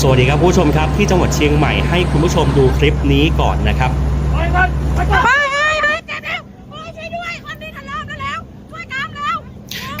สวัสดีครับผู้ชมครับที่จังหวัดเชียงใหม่ให้คุณผู้ชมดูคลิปนี้ก่อนนะครับ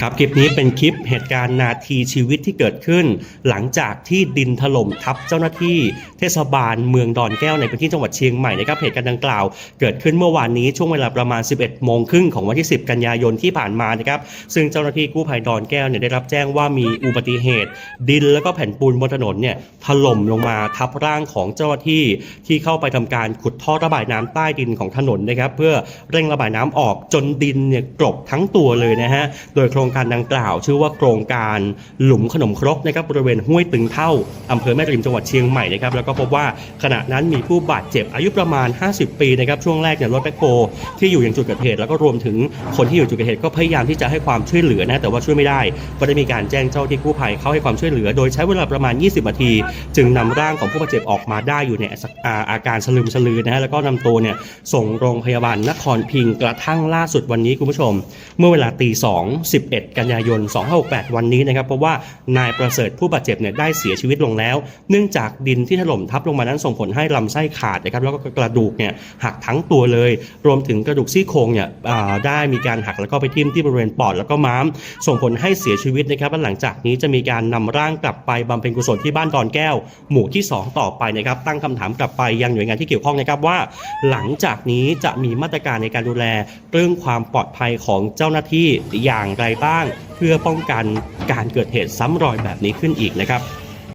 ครับคลิปนี้เป็นคลิปเหตุการณ์นาทีชีวิตที่เกิดขึ้น หลังจากที่ดินถล่มทับเจ้าหน้าที่เทศบาลเมืองดอนแก้วในพื้นที่จังหวัดเชียงใหม่นะครับเหตุการณ์ดังกล่าว เกิดขึ้นเมื่อวานนี้ช่วงเวลาประมาณ 11 โมงครึ่งของวันที่ 10 กันยายนที่ผ่านมานะครับซึ่งเจ้าหน้าที่กู้ภัยดอนแก้วเนี่ยได้รับแจ้งว่ามีอุบัติเหตุ ดินแล้วก็แผ่นปูนบนถนนเนี่ยถล่มลงมาทับร่างของเจ้าหน้าที่ที่เข้าไปทำการขุดท่อระบายน้ำใต้ดินของถนนนะครับเพื่อเร่งระบายน้ำออกจนดินเนี่ยกลบทั้งตัวเลยนะฮะโดยโครงการดังกล่าว ชื่อว่าโครงการหลุมขนมครกนะครับบริเวณห้วยตึงเท่าอำเภอแม่ริมจังหวัดเชียงใหม่นะครับแล้วก็พบว่าขณะนั้นมีผู้บาดเจ็บอายุประมาณ 50 ปีนะครับช่วงแรกเนี่ยรถแบ็คโฮที่อยู่อย่างจุดเกิดเหตุ แล้วก็รวมถึงคนที่อยู่จุดเกิดเหตุก็พยายามที่จะให้ความช่วยเหลือนะแต่ว่าช่วยไม่ได้ก็ได้มีการแจ้งเจ้าที่กู้ภัยเข้าให้ความช่วยเหลือ โดยใช้เวลาประมาณ 20 นาที จึงนำร่างของผู้บาดเจ็บออกมาได้อยู่ในอาการสลึมสลือนะฮะแล้วก็นำตัวเนี่ยส่งโรงพยาบาลนครพิงกระทั่งล่าสุดวันนี้คุณผู้ชม เมื่อเวลาตี2 11กันยายน 2568 วันนี้นะครับเพราะว่านายประเสริฐผู้บาดเจ็บเนี่ยได้เสียชีวิตลงแล้ว เนื่องจากดินที่ถล่มทับลงมานั้นส่งผลให้ลำไส้ขาดนะครับแล้วก็กระดูกเนี่ยหักทั้งตัวเลย รวมถึงกระดูกซี่โครงเนี่ยได้มีการหักแล้วก็ไปทิ่มที่บริเวณปอดแล้วก็ม้าม ส่งผลให้เสียชีวิตนะครับและหลังจากนี้จะมีการนำร่างกลับไปบำเพ็ญกุศลที่บ้านดอนแก้ว หมู่ที่ 2 ต่อไปนะครับตั้งคำถามกลับไปยังหน่วยงานที่เกี่ยวข้องนะครับว่า หลังจากนี้จะมีมาตรการในการดูแลเรื่องความปลอดภัยของเจ้าหน้าที่อย่างไรบ้าง เพื่อป้องกันการเกิดเหตุซ้ำรอยแบบนี้ขึ้นอีกนะครับ